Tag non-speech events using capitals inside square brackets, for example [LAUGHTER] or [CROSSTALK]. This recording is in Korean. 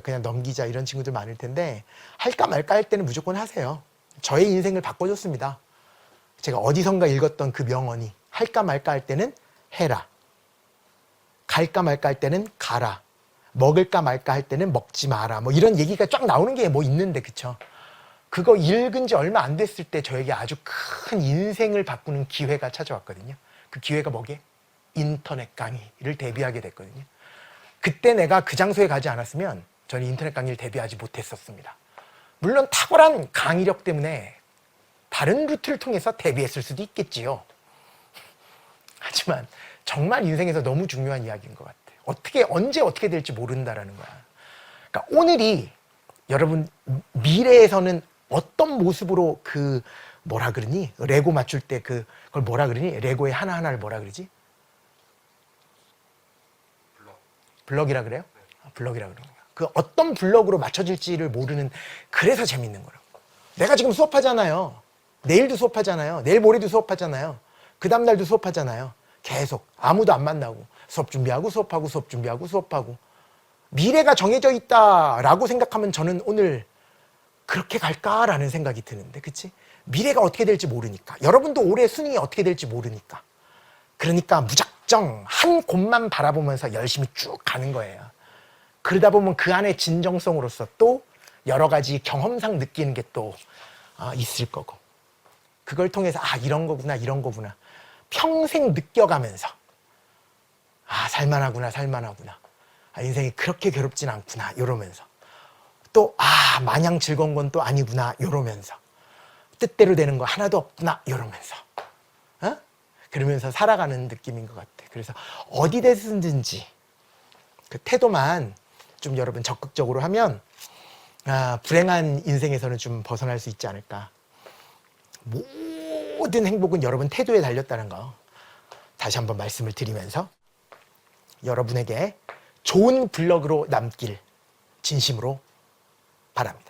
그냥 넘기자 이런 친구들 많을 텐데 할까 말까 할 때는 무조건 하세요. 저의 인생을 바꿔줬습니다. 제가 어디선가 읽었던 그 명언이 할까 말까 할 때는 해라. 갈까 말까 할 때는 가라. 먹을까 말까 할 때는 먹지 마라. 뭐 이런 얘기가 쫙 나오는 게 뭐 있는데 그쵸? 그거 읽은 지 얼마 안 됐을 때 저에게 아주 큰 인생을 바꾸는 기회가 찾아왔거든요. 그 기회가 뭐게? 인터넷 강의를 데뷔하게 됐거든요. 그때 내가 그 장소에 가지 않았으면 저는 인터넷 강의를 데뷔하지 못했었습니다. 물론 탁월한 강의력 때문에 다른 루트를 통해서 데뷔했을 수도 있겠지요. [LAUGHS] 하지만 정말 인생에서 너무 중요한 이야기인 것 같아. 어떻게 언제 어떻게 될지 모른다라는 거야. 그러니까 오늘이 여러분 미래에서는 어떤 모습으로 그 뭐라 그러니 레고 맞출 때 그 그걸 뭐라 그러니 레고의 하나 하나를 뭐라 그러지? 블럭이라 그래요? 아, 블럭이라 그러는 거야. 그 어떤 블럭으로 맞춰질지를 모르는 그래서 재밌는 거라고. 내가 지금 수업하잖아요. 내일도 수업하잖아요. 내일 모레도 수업하잖아요. 그 다음 날도 수업하잖아요. 계속 아무도 안 만나고 수업 준비하고 수업하고 수업 준비하고 수업하고 미래가 정해져 있다라고 생각하면 저는 오늘 그렇게 갈까라는 생각이 드는데, 그치? 미래가 어떻게 될지 모르니까. 여러분도 올해 수능이 어떻게 될지 모르니까. 그러니까 무작정 한 곳만 바라보면서 열심히 쭉 가는 거예요. 그러다 보면 그 안에 진정성으로서 또 여러 가지 경험상 느끼는 게또 아, 있을 거고. 그걸 통해서 아, 이런 거구나, 이런 거구나. 평생 느껴가면서 아, 살만하구나, 살만하구나. 아, 인생이 그렇게 괴롭진 않구나, 이러면서. 또, 아, 마냥 즐거운 건 또 아니구나, 이러면서. 뜻대로 되는 거 하나도 없구나, 이러면서. 어? 그러면서 살아가는 느낌인 것 같아. 그래서 어디 됐든지 그 태도만 좀 여러분 적극적으로 하면 아, 불행한 인생에서는 좀 벗어날 수 있지 않을까. 모든 행복은 여러분 태도에 달렸다는 거 다시 한번 말씀을 드리면서 여러분에게 좋은 블럭으로 남길 진심으로 바랍니다.